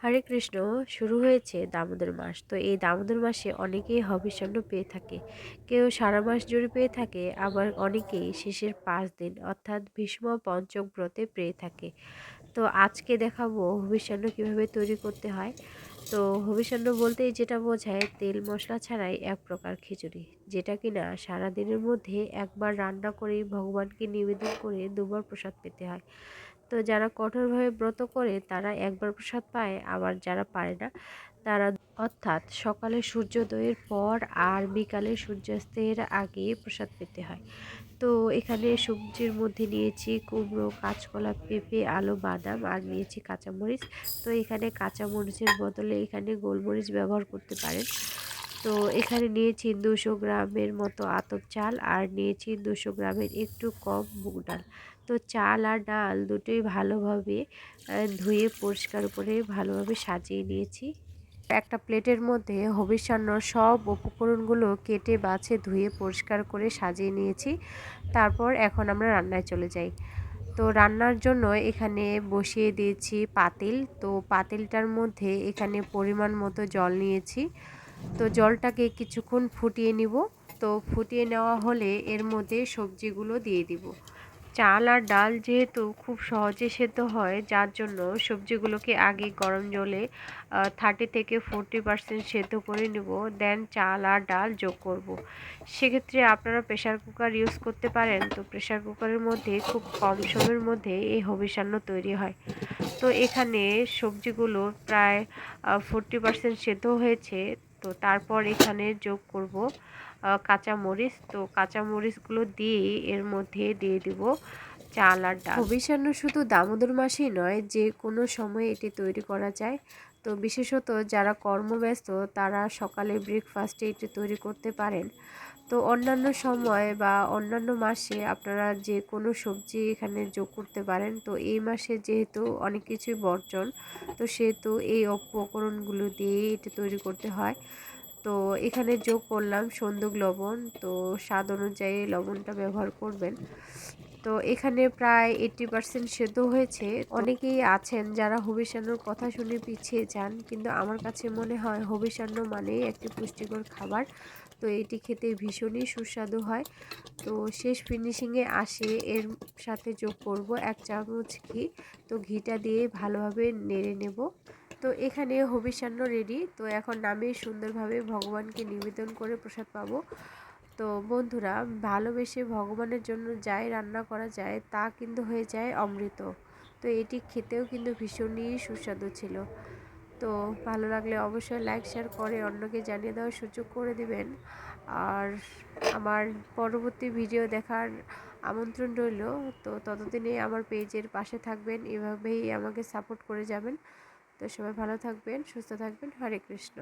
হরে কৃষ্ণ, শুরু হয়েছে দামোদর মাস। তো এই দামোদর মাসে অনেকেই হবিষণ্য পেয়ে থাকে। কেউ সারা মাস জুড়ে পেয়ে থাকে, আবার অনেকেই শেষের পাঁচ দিন, অর্থাৎ ভীষ্ম পঞ্চক ব্রতে পেয়ে থাকে। তো আজকে দেখাবো হবিষণ্য কীভাবে তৈরি করতে হয়। তো হবিষণ্য বলতেই যেটা বোঝায়, তেল মশলা ছাড়াই এক প্রকার খিচুড়ি, যেটা কিনা সারা দিনের মধ্যে একবার রান্না করে ভগবানকে নিবেদন করে দুবার প্রসাদ পেতে হয়। তো যারা কঠোরভাবে ব্রত করে, তারা একবার প্রসাদ পায়, আবার যারা পারে না, তারা অর্থাৎ সকালে সূর্যোদয়ের পর আর বিকালে সূর্যাস্তের আগে প্রসাদ পেতে হয়। তো এখানে সবজির মধ্যে নিয়েছি কুমড়ো, কাঁচকলা, পেঁপে, আলু, বাদাম আর নিয়েছি কাঁচামরিচ। তো এখানে কাঁচামরিচের বদলে এখানে গোলমরিচ ব্যবহার করতে পারেন। তো এখানে নিয়েছি দুশো গ্রামের মতো আতপ চাল আর নিয়েছি দুশো গ্রামের একটু কম মুগ ডাল। তো চাল আর ডাল দুটোই ভালোভাবে ধুয়ে পরিষ্কার করে ভালোভাবে সাজিয়ে নিয়েছি। একটা প্লেটের মধ্যে হবিষান্নর সব উপকরণগুলো কেটে বাছে ধুয়ে পরিষ্কার করে সাজিয়ে নিয়েছি। তারপর এখন আমরা রান্নায় চলে যাই। তো রান্নার জন্য এখানে বসিয়ে দিয়েছি পাতিল। তো পাতিলটার মধ্যে এখানে পরিমাণ মতো জল নিয়েছি। তো জলটাকে কিছুক্ষণ ফুটিয়ে নিব। তো ফুটিয়ে নেওয়া হলে এর মধ্যে সবজিগুলো দিয়ে দিব। চাল আর ডাল যেহেতু খুব সহজে সেদ্ধ হয়, যার জন্য সবজিগুলোকে আগে গরম জলে থার্টি থেকে ফোরটি পার্সেন্ট সেদ্ধ করে নেব দেন চাল আর ডাল যোগ করব। সেক্ষেত্রে আপনারা প্রেশার কুকার ইউজ করতে পারেন, তো প্রেশার কুকারের মধ্যে খুব কম সময়ের মধ্যে এই হবিষান্ন তৈরি হয় তো এখানে সবজিগুলো প্রায় ফোরটি পার্সেন্ট সেদ্ধ হয়েছে। তো তারপর এখানে যোগ করব কাঁচামরিচ। তো কাঁচামরিচগুলো দিয়ে এর মধ্যে দিয়ে দিব চাল আর ডাল। ভবিষ্যান্ন শুধু দামোদর মাসেই নয়, যে কোনো সময় এটি তৈরি করা যায়। তো বিশেষত যারা কর্মব্যস্ত, তারা সকালে ব্রেকফাস্টে এটি তৈরি করতে পারেন। তো অন্যান্য সময় বা অন্যান্য মাসে আপনারা যে কোনো সবজি এখানে যোগ করতে পারেন। তো এই মাসে যেহেতু অনেক কিছুই বর্জন, তো সেহেতু এই উপকরণগুলো দিয়ে এটি তৈরি করতে হয়। তো এখানে যোগ করলাম সন্দুক লবণ, তো স্বাদ অনুযায়ী লবণটা ব্যবহার করবেন। তো এখানে প্রায় এইট্টি পার্সেন্ট সেদ্ধ হয়েছে। অনেকেই আছেন যারা হবিষান্নর কথা শুনে পিছিয়ে যান, কিন্তু আমার কাছে মনে হয় হবিষান্ন মানেই একটি পুষ্টিকর খাবার। তো এটি খেতে ভীষণই সুস্বাদু হয়। তো শেষ ফিনিশিংয়ে আসে, এর সাথে যোগ করব এক চামচ ঘি। তো ঘিটা দিয়ে ভালোভাবে নেড়ে নেব। তো এখানে হবিষান্ন রেডি তো এখন নামিয়ে সুন্দরভাবে ভগবানকে নিবেদন করে প্রসাদ পাবো। তো বন্ধুরা, ভালোবেসে ভগবানের জন্য যাই রান্না করা যায়, তা কিন্তু হয়ে যায় অমৃত। তো এটি খেতেও কিন্তু ভীষণই সুস্বাদু ছিল। তো ভালো লাগলে অবশ্যই লাইক শেয়ার করে অন্যকে জানিয়ে দেওয়ার সুযোগ করে দিবেন। আর আমার পরবর্তী ভিডিও দেখার আমন্ত্রণ রইল। তো ততদিনে আমার পেজের পাশে থাকবেন, এভাবেই আমাকে সাপোর্ট করে যাবেন। তো সবাই ভালো থাকবেন, সুস্থ থাকবেন। হরে কৃষ্ণ।